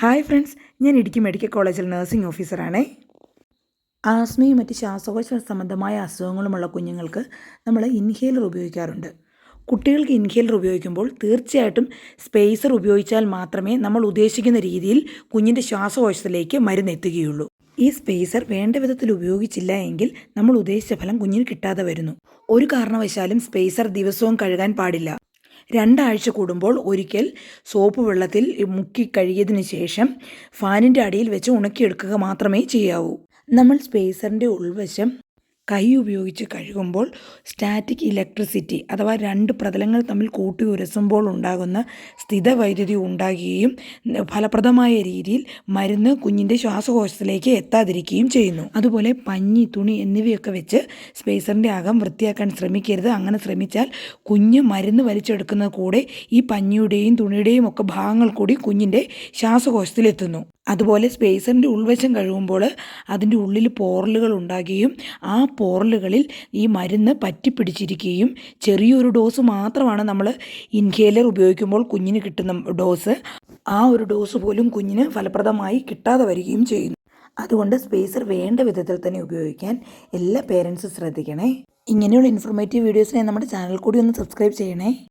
Hi friends ഞാൻ Idukki medical കോളേജിൽ nursing ഓഫീസറാണേ. ആസ്മയും മറ്റ് ശ്വാസകോശ സംബന്ധമായ അസുഖങ്ങളുമുള്ള കുഞ്ഞുങ്ങൾക്ക് നമ്മൾ ഇൻഹേലർ ഉപയോഗിക്കാറുണ്ട്. കുട്ടികൾക്ക് ഇൻഹേലർ ഉപയോഗിക്കുമ്പോൾ തീർച്ചയായിട്ടും സ്പേസർ ഉപയോഗിച്ചാൽ മാത്രമേ നമ്മൾ ഉദ്ദേശിക്കുന്ന രീതിയിൽ കുഞ്ഞിന്റെ ശ്വാസകോശത്തിലേക്ക് മരുന്ന് എത്തുകയുള്ളൂ. ഈ സ്പേസർ വേണ്ട വിധത്തിൽ ഉപയോഗിച്ചില്ല എങ്കിൽ നമ്മൾ ഉദ്ദേശിച്ച ഫലം കുഞ്ഞിന് കിട്ടാതെ വരുന്നു. ഒരു കാരണവശാലും സ്പേസർ ദിവസവും കഴുകാൻ പാടില്ല. രണ്ടാഴ്ച കൂടുമ്പോൾ ഒരിക്കൽ സോപ്പ് വെള്ളത്തിൽ മുക്കി കഴുകിയതിന് ശേഷം ഫാനിന്റെ അടിയിൽ വെച്ച് ഉണക്കിയെടുക്കുക മാത്രമേ ചെയ്യാവൂ. നമ്മൾ സ്പേസറിന്റെ ഉൾവശം കൈ ഉപയോഗിച്ച് കഴുകുമ്പോൾ സ്റ്റാറ്റിക് ഇലക്ട്രിസിറ്റി അഥവാ രണ്ട് പ്രതലങ്ങൾ തമ്മിൽ കൂട്ടി ഉരസുമ്പോൾ ഉണ്ടാകുന്ന സ്ഥിതവൈദ്യുതി ഉണ്ടാകുകയും ഫലപ്രദമായ രീതിയിൽ മരുന്ന് കുഞ്ഞിന്റെ ശ്വാസകോശത്തിലേക്ക് എത്താതിരിക്കുകയും ചെയ്യുന്നു. അതുപോലെ പഞ്ഞി തുണി എന്നിവയൊക്കെ വെച്ച് സ്പേസറിന്റെ അകം വൃത്തിയാക്കാൻ ശ്രമിക്കരുത്. അങ്ങനെ ശ്രമിച്ചാൽ കുഞ്ഞ് മരുന്ന് വലിച്ചെടുക്കുന്ന കൂടെ ഈ പഞ്ഞിയുടെയും തുണിയുടെയും ഒക്കെ ഭാഗങ്ങൾ കൂടി കുഞ്ഞിന്റെ ശ്വാസകോശത്തിലെത്തുന്നു. അതുപോലെ സ്പേസറിന്റെ ഉൾവശം കഴുകുമ്പോൾ അതിന്റെ ഉള്ളിൽ പോറലുകൾ ഉണ്ടാകുകയും ആ പോറലുകളിൽ ഈ മരുന്ന് പറ്റിപ്പിടിച്ചിരിക്കുകയും ചെറിയൊരു ഡോസ് മാത്രമാണ് നമ്മൾ ഇൻഹേലർ ഉപയോഗിക്കുമ്പോൾ കുഞ്ഞിന് കിട്ടുന്ന ഡോസ് ആ ഒരു ഡോസ് പോലും കുഞ്ഞിന് ഫലപ്രദമായി കിട്ടാതെ വരികയും ചെയ്യുന്നു. അതുകൊണ്ട് സ്പേസർ വേണ്ട വിധത്തിൽ തന്നെ ഉപയോഗിക്കാൻ എല്ലാ പേരൻസും ശ്രദ്ധിക്കണേ. ഇങ്ങനെയുള്ള ഇൻഫോർമേറ്റീവ് വീഡിയോസിനെ നമ്മുടെ ചാനൽ കൂടി ഒന്ന് സബ്സ്ക്രൈബ് ചെയ്യണേ.